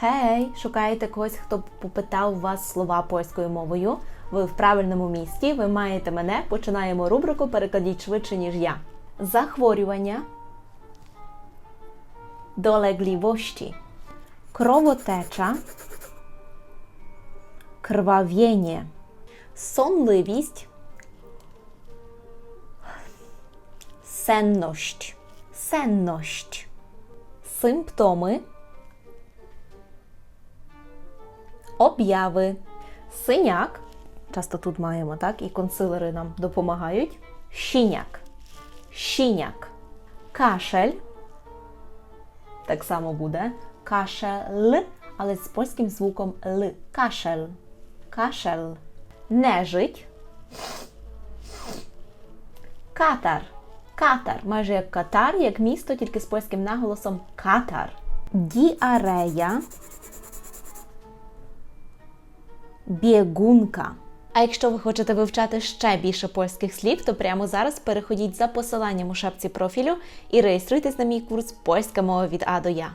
Хей, шукаєте когось, хто попитав вас слова польською мовою? Ви в правильному місці, ви маєте мене. Починаємо рубрику Перекладіть швидше, ніж я. Захворювання, dolegliwości, кровотеча, krwawienie, сонливість, senność, senność, симптоми, обяви, синяк. Часто тут маємо, так? І консилери нам допомагають. Щіняк. Щіняк. Кашель. Так само буде. Кашель, але з польським звуком Л. Кашель. Кашель. Нежить. Катар. Катар. Майже як Катар, як місто, тільки з польським наголосом Катар. Діарея. Бігунка. А якщо ви хочете вивчати ще більше польських слів, то прямо зараз переходіть за посиланням у шапці профілю і реєструйтесь на мій курс Польська мова від А до Я.